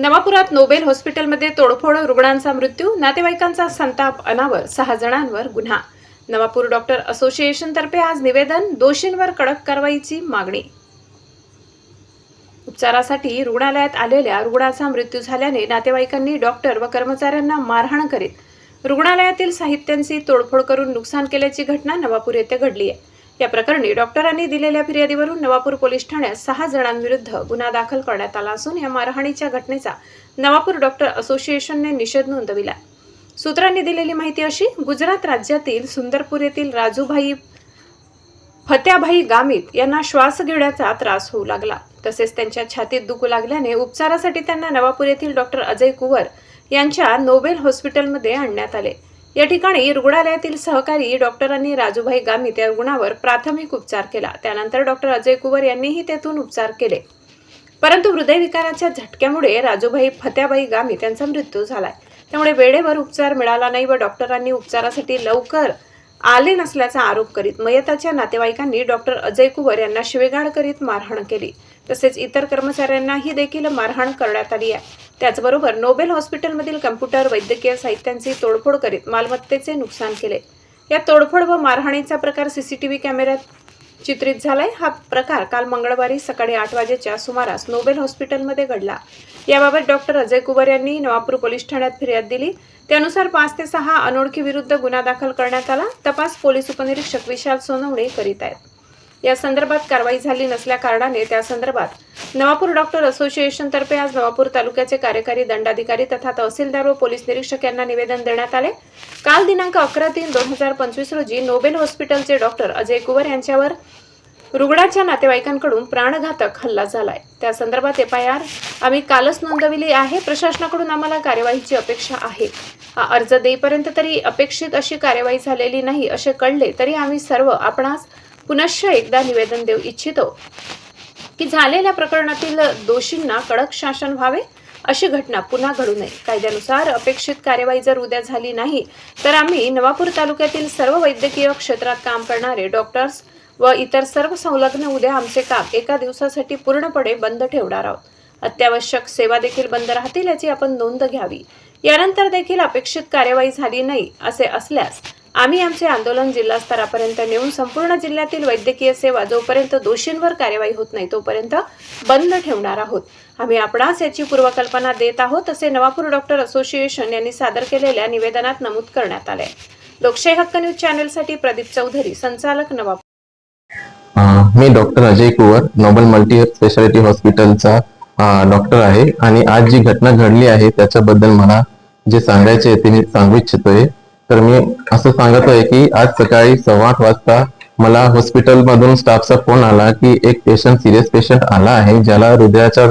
नवापुरात Nobel हॉस्पिटलमध्ये तोडफोड रुग्णांचा मृत्यू नातेवाईकांचा संताप अनावर सहा जणांवर गुन्हा. नवापूर डॉक्टर असोसिएशनतर्फे आज निवेदन दोषींवर कडक कारवाईची मागणी. उपचारासाठी रुग्णालयात आलेल्या रुग्णाचा मृत्यू झाल्याने नातेवाईकांनी डॉक्टर व कर्मचाऱ्यांना मारहाण करीत रुग्णालयातील साहित्यांची तोडफोड करून नुकसान केल्याची घटना नवापूर येथे घडली आहे. या प्रकरणी डॉक्टरांनी दिलेल्या फिर्यादीवरून नवापूर पोलीस ठाण्यात सहा जणांविरुद्ध गुन्हा दाखल करण्यात आला असून या मारहाणीच्या घटनेचा नवापूर डॉक्टर असोसिएशनने निषेध नोंदविला. सूत्रांनी दिलेली माहिती अशी गुजरात राज्यातील सुंदरपूर येथील राजूभाई फत्याभाई गामित यांना श्वास घेण्याचा त्रास होऊ लागला. तसेच त्यांच्या छातीत दुखू लागल्याने उपचारासाठी त्यांना नवापूर येथील डॉक्टर अजय कुवर यांच्या नोबेल हॉस्पिटलमध्ये आणण्यात आले. या ठिकाणी रुग्णालयातील सहकारी डॉक्टरांनी राजूभाई गामित या रुग्णावर प्राथमिक उपचार केला. त्यानंतर डॉक्टर अजय कुवर यांनीही तेथून उपचार केले. परंतु हृदयविकाराच्या झटक्यामुळे राजूभाई फत्याबाई गामित यांचा मृत्यू झालाय. त्यामुळे वेळेवर उपचार मिळाला नाही व डॉक्टरांनी उपचारासाठी लवकर आले नसल्याचा आरोप करीत मयताच्या नातेवाईकांनी डॉक्टर अजय कुवर यांना शिवेगाळ करीत मारहाण केली. तसेच इतर कर्मचाऱ्यांनाही देखील मारहाण करण्यात आली आहे. त्याचबरोबर नोबेल हॉस्पिटलमधील कम्प्युटर वैद्यकीय साहित्यांची तोडफोड करीत मालमत्तेचे नुकसान केले. या तोडफोड व मारहाणीचा प्रकार सीसीटीव्ही कॅमेऱ्यात चित्रित झालाय. हा प्रकार काल मंगळवारी सकाळी आठ वाजेच्या सुमारास नोबेल हॉस्पिटलमध्ये घडला. याबाबत डॉक्टर अजय कुबर यांनी नवापूर पोलीस ठाण्यात फिर्याद दिली. त्यानुसार पाच ते सहा अनोळखी विरुद्ध गुन्हा दाखल करण्यात आला. तपास पोलीस उपनिरीक्षक विशाल सोनवणे करीत आहेत. या संदर्भात कारवाई झाली नसल्या कारणाने त्या संदर्भात नवापूर डॉक्टर असोसिएशनतर्फे आज नवापूर तालुक्याचे कार्यकारी दंडाधिकारी तथा तहसीलदार व पोलीस निरीक्षक यांना निवेदन देण्यात आले. काल दिनांक अकरा तीन दोन हजार पंचवीस रोजी नोबेल हॉस्पिटलचे डॉक्टर अजय कुवर यांच्यावर रुग्णाच्या नातेवाईकांकडून प्राणघातक हल्ला झालाय. त्या संदर्भात एफ आय आर आम्ही कालच नोंदविली आहे. प्रशासनाकडून आम्हाला कार्यवाहीची अपेक्षा आहे. हा अर्ज देईपर्यंत तरी अपेक्षित अशी कार्यवाही झालेली नाही असे कळले तरी आम्ही सर्व आपणास पुनश्च एकदा निवेदन देऊ इच्छितो की झालेल्या प्रकरणातील दोषींना कडक शासन व्हावे अशी घटना पुन्हा घडू नये. कायद्यानुसार अपेक्षित कार्यवाही जर उद्या झाली नाही तर आम्ही नवापूर तालुक्यातील सर्व वैद्यकीय क्षेत्रात काम करणारे डॉक्टर्स व इतर सर्व संलग्न उद्या आमचे काम एका दिवसासाठी पूर्णपणे बंद ठेवणार आहोत. अत्यावश्यक सेवा देखील बंद राहतील याची आपण नोंद घ्यावी. यानंतर देखील अपेक्षित कार्यवाही झाली नाही असे असल्यास आम्ही आमचे आंदोलन जिल्हास्तरापर्यंत नेऊन संपूर्ण जिल्ह्यातील वैद्यकीय सेवा जोपर्यंत दोषींवर कार्यवाही होत नाही तोपर्यंत बंद ठेवणार आहोत. आम्ही आपणास याची पूर्वकल्पना देत आहोत असे नवापूर डॉक्टर असोसिएशन यांनी सादर केलेल्या निवेदनात नमूद करण्यात आले. लोकशाही हक्क न्यूज चॅनेलसाठी प्रदीप चौधरी संचालक नवापूर. मी doctor Ajay Kuwar Nobel multi speciality हॉस्पिटलचा डॉक्टर आहे. आणि आज जी घटना घडली आहे त्याच्याबद्दल मला जे सांगायचे आहे ते मी सांगू इच्छितोय. तर मी असं सांगत आहे की आज सकाळी सव्वा आठ वाजता मला हॉस्पिटल मधून स्टाफचा फोन आला की एक पेशंट सिरियस पेशंट आला आहे ज्याला हृदयाचा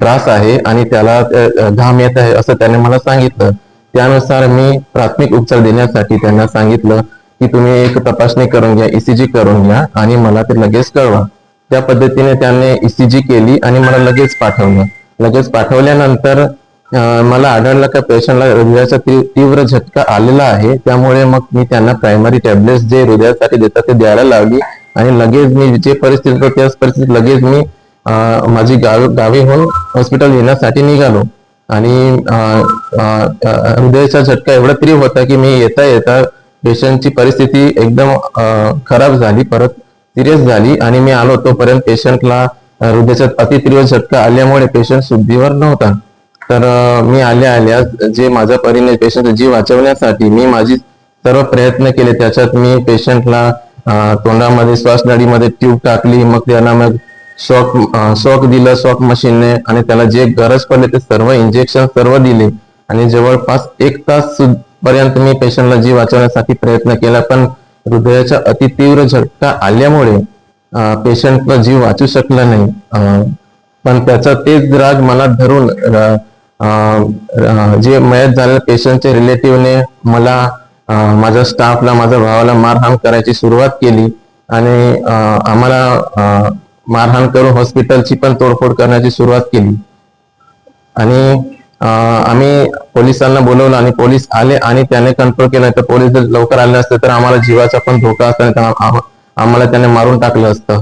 त्रास आहे आणि त्याला घाम येत आहे असं त्याने मला सांगितलं. त्यानुसार मी प्राथमिक उपचार देण्यासाठी त्यांना सांगितलं की तुम्ही एक तपासणी करून घ्या ईसीजी करून घ्या आणि मला ते लगेच कळवा. त्या पद्धतीने त्याने ईसीजी केली आणि मला लगेच पाठवलं. लगेच पाठवल्यानंतर मला आढळलं का पेशंटला हृदयाचा ती- तीव्र झटका आलेला आहे. त्यामुळे मग मी त्यांना प्रायमरी टॅबलेट्स जे हृदयासाठी देतात ते द्यायला लावली. आणि लगेच मी जे परिस्थिती होती त्याच परिस्थितीत लगेच मी माझी गाव गावी होऊन हॉस्पिटल येण्यासाठी निघालो. आणि हृदयाचा झटका एवढा तीव्र होता की मी येता येता पेशंटची परिस्थिती एकदम खराब झाली परत सिरियस झाली. आणि मी आलो तोपर्यंत पेशंटला हृदयाचा अति तीव्र झटका आल्यामुळे पेशंट शुद्धीवर नव्हता. तर मी आल्या आल्या जे माझ्या परीने पेशंट जीव वाचवण्यासाठी मी माझी सर्व प्रयत्न केले. त्याच्यात मी पेशंटला तोंडामध्ये श्वासनळीमध्ये ट्यूब टाकली. मग त्यांना मग शॉक शॉक दिलं शॉक मशीनने आणि त्याला जे गरज पडले ते सर्व इंजेक्शन सर्व दिले. आणि जवळपास एक तास पर्यंत मी पेशंटला जीव वाचवण्यासाठी प्रयत्न केला. पण हृदयाच्या अति तीव्र झटका आल्यामुळे पेशंटला जीव वाचू शकला नाही. पण त्याचा तेच राग मला धरून जे मयत झालेल्या पेशंटचे रिलेटिव्हने मला माझ्या स्टाफला माझ्या भावाला मारहाण करायची सुरुवात केली आणि आम्हाला मारहाण करून हॉस्पिटलची पण तोडफोड करण्याची सुरुवात केली. आणि आम्ही पोलिसांना बोलवलं आणि पोलीस आले आणि त्याने कंट्रोल केलं. तर पोलीस जर लवकर आले असते तर आम्हाला जीवाचा पण धोका असता आम्हाला त्याने मारून टाकलं असतं.